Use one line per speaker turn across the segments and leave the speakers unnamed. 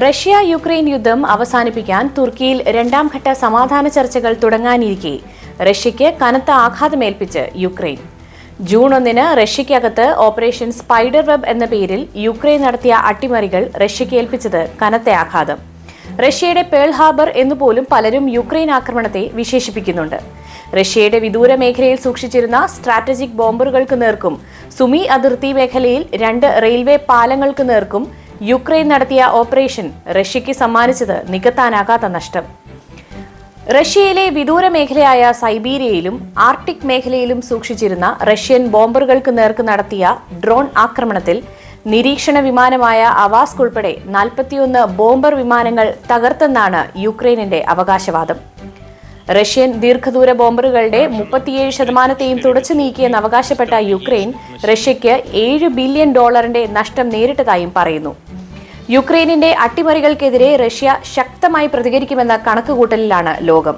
Russia Ukraine യുദ്ധം അവസാനിപ്പിക്കാൻ തുർക്കിയിൽ രണ്ടാം ഘട്ട സമാധാന ചർച്ചകൾ തുടങ്ങാനിരിക്കെ. റഷ്യയ്ക്ക് കനത്ത ആഘാതമേൽപ്പിച്ച് യുക്രൈൻ. ജൂൺ ഒന്നിന് റഷ്യയ്ക്കകത്ത് ഓപ്പറേഷൻ സ്പൈഡർ വെബ് എന്ന പേരിൽ യുക്രൈൻ നടത്തിയ അട്ടിമറികൾ റഷ്യയ്ക്ക് ഏൽപ്പിച്ചത് കനത്ത ആഘാതം. റഷ്യയുടെ പേൾ ഹാർബർ എന്നുപോലും പലരും യുക്രൈൻ ആക്രമണത്തെ വിശേഷിപ്പിക്കുന്നുണ്ട്. റഷ്യയുടെ വിദൂര മേഖലയിൽ സൂക്ഷിച്ചിരുന്ന സ്ട്രാറ്റജിക് ബോംബറുകൾക്ക് നേർക്കും സുമി അതിർത്തി മേഖലയിൽ രണ്ട് റെയിൽവേ പാലങ്ങൾക്ക് നേർക്കും യുക്രൈൻ നടത്തിയ ഓപ്പറേഷൻ റഷ്യയ്ക്ക് സമ്മാനിച്ചത് നികത്താനാകാത്ത നഷ്ടം. റഷ്യയിലെ വിദൂര മേഖലയായ സൈബീരിയയിലും ആർട്ടിക് മേഖലയിലും സൂക്ഷിച്ചിരുന്ന റഷ്യൻ ബോംബറുകൾക്ക് നേർക്ക് നടത്തിയ ഡ്രോൺ ആക്രമണത്തിൽ നിരീക്ഷണ വിമാനമായ അവാസ്ക് ഉൾപ്പെടെ നാൽപ്പത്തിയൊന്ന് ബോംബർ വിമാനങ്ങൾ തകർത്തെന്നാണ് യുക്രൈനിന്റെ അവകാശവാദം. റഷ്യൻ ദീർഘദൂര ബോംബറുകളുടെ മുപ്പത്തിയേഴ് ശതമാനത്തെയും തുടച്ചു നീക്കിയെന്ന് അവകാശപ്പെട്ട യുക്രൈൻ റഷ്യയ്ക്ക് ഏഴ് ബില്യൺ ഡോളറിന്റെ നഷ്ടം നേരിട്ടതായും പറയുന്നു. യുക്രൈനിന്റെ അട്ടിമറികൾക്കെതിരെ റഷ്യ ശക്തമായി പ്രതികരിക്കുമെന്ന കണക്കുകൂട്ടലിലാണ് ലോകം.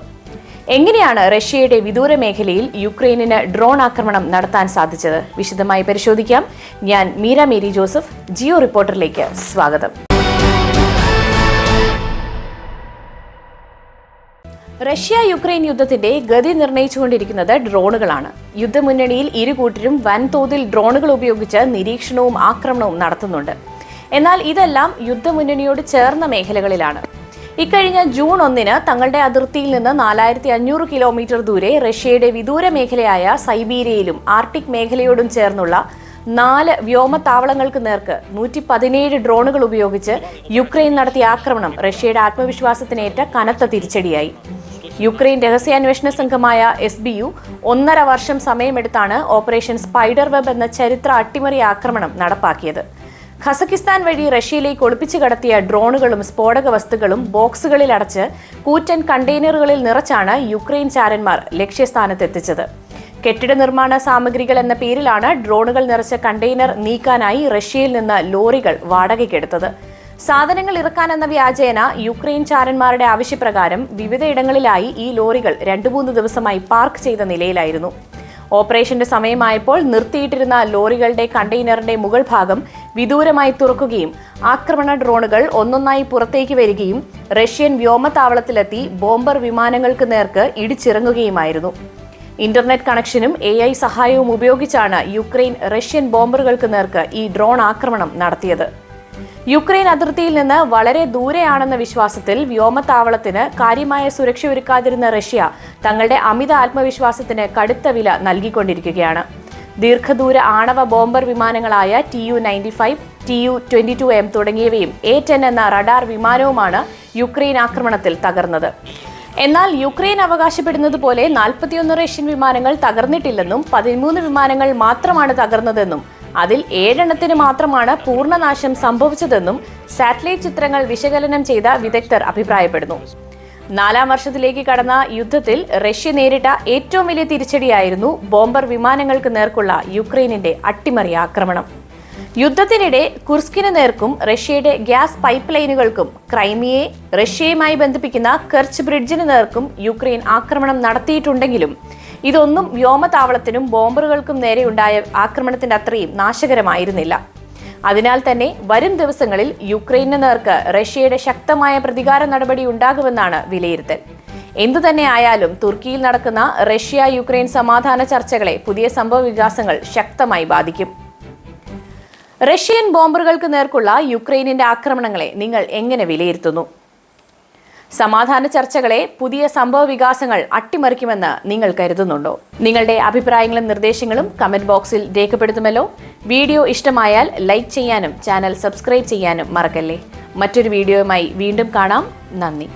എങ്ങനെയാണ് റഷ്യയുടെ വിദൂര മേഖലയിൽ യുക്രൈനിന് ഡ്രോൺ ആക്രമണം നടത്താൻ സാധിച്ചത്? വിശദമായി പരിശോധിക്കാം. ഞാൻ മീര മേരി ജോസഫ് ജിയോ റിപ്പോർട്ടറിലേക്ക് സ്വാഗതം. റഷ്യ യുക്രൈൻ യുദ്ധത്തിന്റെ ഗതി നിർണയിച്ചുകൊണ്ടിരിക്കുന്നത് ഡ്രോണുകളാണ്. യുദ്ധമുന്നണിയിൽ ഇരുകൂട്ടരും വൻതോതിൽ ഡ്രോണുകൾ ഉപയോഗിച്ച് നിരീക്ഷണവും ആക്രമണവും നടത്തുന്നുണ്ട്. എന്നാൽ ഇതെല്ലാം യുദ്ധമുന്നണിയോട് ചേർന്ന മേഖലകളിലാണ്. ഇക്കഴിഞ്ഞ ജൂൺ ഒന്നിന് തങ്ങളുടെ അതിർത്തിയിൽ നിന്ന് നാലായിരത്തി അഞ്ഞൂറ് കിലോമീറ്റർ ദൂരെ റഷ്യയുടെ വിദൂര മേഖലയായ സൈബീരിയയിലും ആർട്ടിക് മേഖലയോടും ചേർന്നുള്ള നാല് വ്യോമത്താവളങ്ങൾക്ക് നേർക്ക് നൂറ്റി പതിനേഴ് ഡ്രോണുകൾ ഉപയോഗിച്ച് യുക്രൈൻ നടത്തിയ ആക്രമണം റഷ്യയുടെ ആത്മവിശ്വാസത്തിനേറ്റ കനത്ത തിരിച്ചടിയായി. യുക്രൈൻ രഹസ്യാന്വേഷണ സംഘമായ എസ് ബി യു ഒന്നര വർഷം സമയമെടുത്താണ് ഓപ്പറേഷൻ സ്പൈഡർ വെബ് എന്ന ചരിത്ര അട്ടിമറി ആക്രമണം നടപ്പാക്കിയത്. ഖസക്കിസ്ഥാൻ വഴി റഷ്യയിലേക്ക് ഒളിപ്പിച്ചു കടത്തിയ ഡ്രോണുകളും സ്ഫോടക വസ്തുക്കളും ബോക്സുകളിൽ അടച്ച് കൂറ്റൻ കണ്ടെയ്നറുകളിൽ നിറച്ചാണ് യുക്രൈൻ ചാരന്മാർ ലക്ഷ്യസ്ഥാനത്തെത്തിച്ചത്. കെട്ടിട നിർമ്മാണ സാമഗ്രികൾ എന്ന പേരിലാണ് ഡ്രോണുകൾ നിറച്ച കണ്ടെയ്നർ നീക്കാനായി റഷ്യയിൽ നിന്ന് ലോറികൾ വാടകയ്ക്കെടുത്തത്. സാധനങ്ങൾ ഇറക്കാനെന്ന വ്യാജേന യുക്രൈൻ ചാരന്മാരുടെ ആവശ്യപ്രകാരം വിവിധയിടങ്ങളിലായി ഈ ലോറികൾ രണ്ടു മൂന്ന് ദിവസമായി പാർക്ക് ചെയ്ത നിലയിലായിരുന്നു. ഓപ്പറേഷന്റെ സമയമായപ്പോൾ നിർത്തിയിട്ടിരുന്ന ലോറികളുടെ കണ്ടെയ്നറിന്റെ മുകൾ ഭാഗം വിദൂരമായി തുറക്കുകയും ആക്രമണ ഡ്രോണുകൾ ഒന്നൊന്നായി പുറത്തേക്ക് വരികയും റഷ്യൻ വ്യോമത്താവളത്തിലെത്തി ബോംബർ വിമാനങ്ങൾക്ക് നേർക്ക് ഇടിച്ചിറങ്ങുകയുമായിരുന്നു. ഇന്റർനെറ്റ് കണക്ഷനും എ ഐ സഹായവും ഉപയോഗിച്ചാണ് യുക്രൈൻ റഷ്യൻ ബോംബറുകൾക്ക് നേർക്ക് ഈ ഡ്രോൺ ആക്രമണം നടത്തിയത്. യുക്രൈൻ അതിർത്തിയിൽ നിന്ന് വളരെ ദൂരെയാണെന്ന വിശ്വാസത്തിൽ വ്യോമത്താവളത്തിന് കാര്യമായ സുരക്ഷ ഒരുക്കാതിരുന്ന റഷ്യ തങ്ങളുടെ അമിത ആത്മവിശ്വാസത്തിന് കടുത്ത വില നൽകിക്കൊണ്ടിരിക്കുകയാണ്. ദീർഘദൂര ആണവ bomber വിമാനങ്ങളായ T U ninety five T U twenty two M തുടങ്ങിയവയും എ ടെൻ എന്ന റഡാർ വിമാനവുമാണ് യുക്രൈൻ ആക്രമണത്തിൽ തകർന്നത്. എന്നാൽ യുക്രൈൻ അവകാശപ്പെടുന്നത് പോലെ നാൽപ്പത്തിയൊന്ന് റഷ്യൻ വിമാനങ്ങൾ തകർന്നിട്ടില്ലെന്നും പതിമൂന്ന് വിമാനങ്ങൾ മാത്രമാണ് തകർന്നതെന്നും അതിൽ ഏഴെണ്ണത്തിന് മാത്രമാണ് പൂർണനാശം സംഭവിച്ചതെന്നും സാറ്റലൈറ്റ് ചിത്രങ്ങൾ വിശകലനം ചെയ്ത വിദഗ്ധർ അഭിപ്രായപ്പെടുന്നു. നാലാം വർഷത്തിലേക്ക് കടന്ന യുദ്ധത്തിൽ റഷ്യ നേരിട്ട ഏറ്റവും വലിയ തിരിച്ചടിയായിരുന്നു ബോംബർ വിമാനങ്ങൾക്ക് നേർക്കുള്ള യുക്രൈനിന്റെ അട്ടിമറി ആക്രമണം. യുദ്ധത്തിനിടെ കുർസ്കിന് നേർക്കും റഷ്യയുടെ ഗ്യാസ് പൈപ്പ് ലൈനുകൾക്കും ക്രൈമിയെ റഷ്യയുമായി ബന്ധിപ്പിക്കുന്ന കെർച്ച് ബ്രിഡ്ജിന് നേർക്കും യുക്രൈൻ ആക്രമണം നടത്തിയിട്ടുണ്ടെങ്കിലും ഇതൊന്നും വ്യോമതാവളത്തിനും ബോംബറുകൾക്കും നേരെയുണ്ടായ ആക്രമണത്തിന്റെ അത്രയും നാശകരമായിരുന്നില്ല. അതിനാൽ തന്നെ വരും ദിവസങ്ങളിൽ യുക്രൈനു നേർക്ക് റഷ്യയുടെ ശക്തമായ പ്രതികാര നടപടി ഉണ്ടാകുമെന്നാണ് വിലയിരുത്തൽ. എന്തുതന്നെ ആയാലും തുർക്കിയിൽ നടക്കുന്ന റഷ്യ യുക്രൈൻ സമാധാന ചർച്ചകളെ പുതിയ സംഭവ വികാസങ്ങൾ ശക്തമായി ബാധിക്കും. റഷ്യൻ ബോംബറുകൾക്ക് നേർക്കുള്ള യുക്രൈനിന്റെ ആക്രമണങ്ങളെ നിങ്ങൾ എങ്ങനെ വിലയിരുത്തുന്നു? സമാധാന ചർച്ചകളെ പുതിയ സംഭവ വികാസങ്ങൾ അട്ടിമറിക്കുമെന്ന് നിങ്ങൾ കരുതുന്നുണ്ടോ? നിങ്ങളുടെ അഭിപ്രായങ്ങളും നിർദ്ദേശങ്ങളും കമന്റ് ബോക്സിൽ രേഖപ്പെടുത്തുമല്ലോ. വീഡിയോ ഇഷ്ടമായാൽ ലൈക്ക് ചെയ്യാനും ചാനൽ സബ്സ്ക്രൈബ് ചെയ്യാനും മറക്കല്ലേ. മറ്റൊരു വീഡിയോയുമായി വീണ്ടും കാണാം. നന്ദി.